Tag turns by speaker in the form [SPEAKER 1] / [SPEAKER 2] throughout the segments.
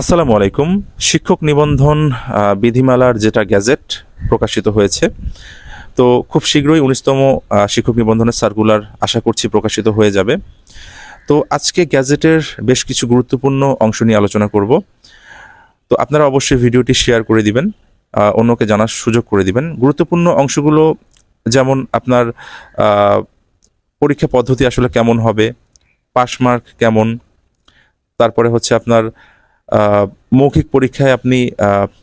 [SPEAKER 1] আসসালামু আলাইকুম। শিক্ষক নিবন্ধন বিধিমালার যেটা গ্যাজেট প্রকাশিত হয়েছে, তো খুব শীঘ্রই উনিশতম শিক্ষক নিবন্ধনের সার্কুলার আশা করছি প্রকাশিত হয়ে যাবে। তো আজকে গ্যাজেটের বেশ কিছু গুরুত্বপূর্ণ অংশ নিয়ে আলোচনা করব। তো আপনারা অবশ্যই ভিডিওটি শেয়ার করে দিবেন অন্যকে জানার সুযোগ করে দিবেন। গুরুত্বপূর্ণ অংশগুলো যেমন আপনার পরীক্ষা পদ্ধতি আসলে কেমন হবে পাস মার্ক কেমন, তারপরে হচ্ছে আপনার মৌখিক পরীক্ষায় আপনি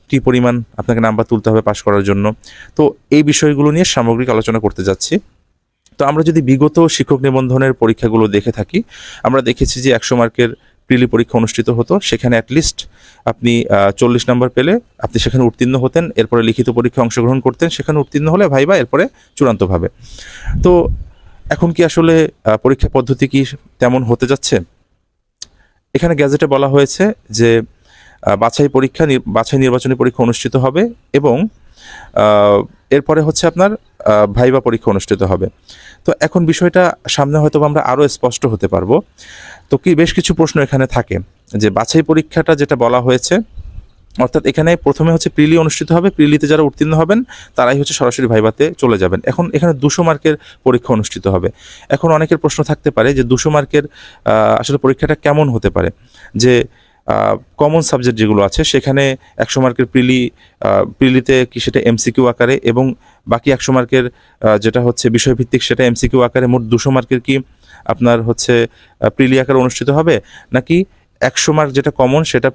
[SPEAKER 1] কি পরিমাণ আপনাকে নাম্বার তুলতে হবে পাশ করার জন্য। তো এই বিষয়গুলো নিয়ে সামগ্রিক আলোচনা করতে যাচ্ছি। তো আমরা যদি বিগত শিক্ষক নিবন্ধনের পরীক্ষাগুলো দেখে থাকি, আমরা দেখেছি যে একশো মার্কের প্রিলি পরীক্ষা অনুষ্ঠিত হতো। সেখানে অ্যাটলিস্ট আপনি চল্লিশ নাম্বার পেলে আপনি সেখানে উত্তীর্ণ হতেন। এরপরে লিখিত পরীক্ষায় অংশগ্রহণ করতেন। সেখানে উত্তীর্ণ হলে ভাইবা এরপরে চূড়ান্তভাবে। তো এখন কি আসলে পরীক্ষা পদ্ধতি কি তেমন হতে যাচ্ছে? এখানে গ্যাজেটে বলা হয়েছে যে বাছাই পরীক্ষা বাছাই নির্বাচনী পরীক্ষা অনুষ্ঠিত হবে এবং এরপরে হচ্ছে আপনার ভাইবা পরীক্ষা অনুষ্ঠিত হবে। তো এখন বিষয়টা সামনে হয়তো আমরা আরও স্পষ্ট হতে পারব। তো কি বেশ কিছু প্রশ্ন এখানে থাকে যে, বাছাই পরীক্ষাটা যেটা বলা হয়েছে অর্থাৎ এখানে প্রথমে হচ্ছে প্রিলি অনুষ্ঠিত হবে, প্রিলিতে যারা উত্তীর্ণ হবেন, তারাই হচ্ছে সরাসরি ভাইভাতে চলে যাবেন। এখন এখানে দুশো মার্কের পরীক্ষা অনুষ্ঠিত হবে। এখন অনেকের প্রশ্ন থাকতে পারে যে দুশো মার্কের আসলে পরীক্ষাটা কেমন হতে পারে? যে কমন সাবজেক্ট যেগুলো আছে, সেখানে একশো মার্কের প্রিলি প্রিলিতে কি সেটা এমসিকিউ আকারে এবং বাকি একশো মার্কের যেটা হচ্ছে বিষয়ভিত্তিক সেটা এমসিকিউ আকারে মোট দুশো মার্কের কি আপনার হচ্ছে প্রিলি আকারে অনুষ্ঠিত হবে? নাকি একশো মার্ক যেটা কমন সেটা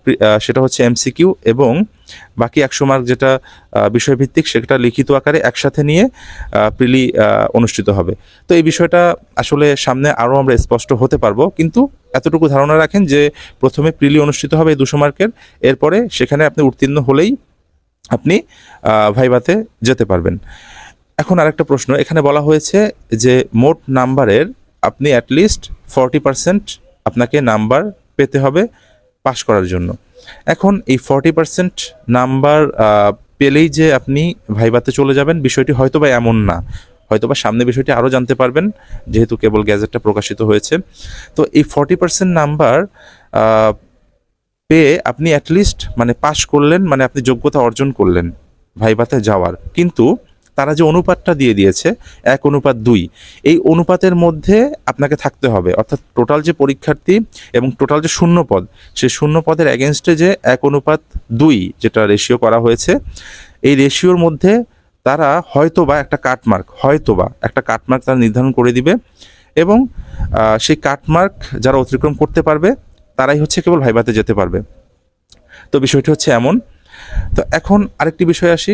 [SPEAKER 1] সেটা হচ্ছে এমসিকিউ এবং বাকি একশো মার্ক যেটা বিষয়ভিত্তিক সেটা লিখিত আকারে একসাথে নিয়ে প্রিলি অনুষ্ঠিত হবে। তো এই বিষয়টা আসলে সামনে আরও আমরা স্পষ্ট হতে পারব, কিন্তু এতটুকু ধারণা রাখেন যে প্রথমে প্রিলি অনুষ্ঠিত হবে দুশো মার্কের এরপরে সেখানে আপনি উত্তীর্ণ হলেই আপনি ভাইভাতে যেতে পারবেন। এখন আরেকটা প্রশ্ন, এখানে বলা হয়েছে যে মোট নাম্বারের আপনি অ্যাটলিস্ট ফর্টি পার্সেন্ট আপনাকে নাম্বার পেতে হবে পাশ করার জন্য। এখন এই ফর্টি পার্সেন্ট নাম্বার পেলেই যে আপনি ভাইভাতে চলে যাবেন, বিষয়টি হয়তো বা এমন না। হয়তোবা সামনে বিষয়টি আরও জানতে পারবেন, যেহেতু কেবল গ্যাজেটটা প্রকাশিত হয়েছে। তো এই ফর্টি পার্সেন্ট নাম্বার পেয়ে আপনি অ্যাটলিস্ট মানে পাশ করলেন মানে আপনি যোগ্যতা অর্জন করলেন ভাইভাতে যাওয়ার। কিন্তু তারা যে অনুপাতটা দিয়ে দিয়েছে, এক অনুপাত দুই, এই অনুপাতের মধ্যে আপনাকে থাকতে হবে। অর্থাৎ টোটাল যে পরীক্ষার্থী এবং টোটাল যে শূন্য পদ সেই শূন্য পদের অ্যাগেনস্টে যে এক অনুপাত দুই যেটা রেশিও করা হয়েছে, এই রেশিওর মধ্যে তারা হয়তোবা একটা কাটমার্ক হয়তোবা একটা কাটমার্ক তারা নির্ধারণ করে দিবে এবং সেই কাটমার্ক যারা অতিক্রম করতে পারবে, তারাই হচ্ছে কেবল ভাইভাতে যেতে পারবে। তো বিষয়টি হচ্ছে এমন তো এখন আরেকটি বিষয় আসি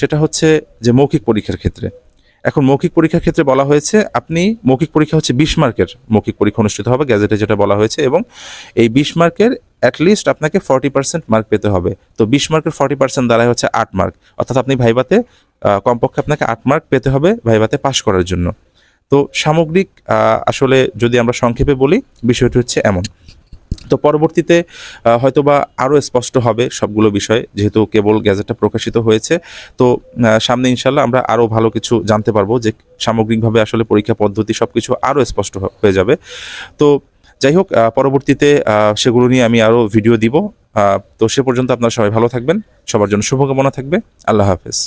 [SPEAKER 1] সেটা হচ্ছে যে মৌখিক পরীক্ষার ক্ষেত্রে। এখন মৌখিক পরীক্ষার ক্ষেত্রে বলা হয়েছে আপনি মৌখিক পরীক্ষা হচ্ছে বিশ মার্কের মৌখিক পরীক্ষা অনুষ্ঠিত হবে গ্যাজেটে যেটা বলা হয়েছে এবং এই বিশ মার্কের অ্যাটলিস্ট আপনাকে ফর্টি পার্সেন্ট মার্ক পেতে হবে। তো বিশ মার্কের ফর্টি পার্সেন্ট দ্বারাই হচ্ছে আট মার্ক। অর্থাৎ আপনি ভাইভাতে আহ, কমপক্ষে আপনাকে আট মার্ক পেতে হবে ভাইভাতে পাশ করার জন্য। তো সামগ্রিক আসলে যদি আমরা সংক্ষেপে বলি বিষয়টি হচ্ছে এমন। তো পরবর্তীতে হয়তোবা আরও স্পষ্ট হবে সবগুলো বিষয়, যেহেতু কেবল গ্যাজেটটা প্রকাশিত হয়েছে। তো সামনে ইনশাল্লাহ আমরা আরও ভালো কিছু জানতে পারব যে সামগ্রিকভাবে আসলে পরীক্ষা পদ্ধতি সব কিছু আরও স্পষ্ট হয়ে যাবে। তো, যাই হোক পরবর্তীতে সেগুলো নিয়ে আমি আরও ভিডিও দিব। তো সে পর্যন্ত আপনারা সবাই ভালো থাকবেন। সবার জন্য শুভকামনা থাকবে। আল্লাহ হাফেজ।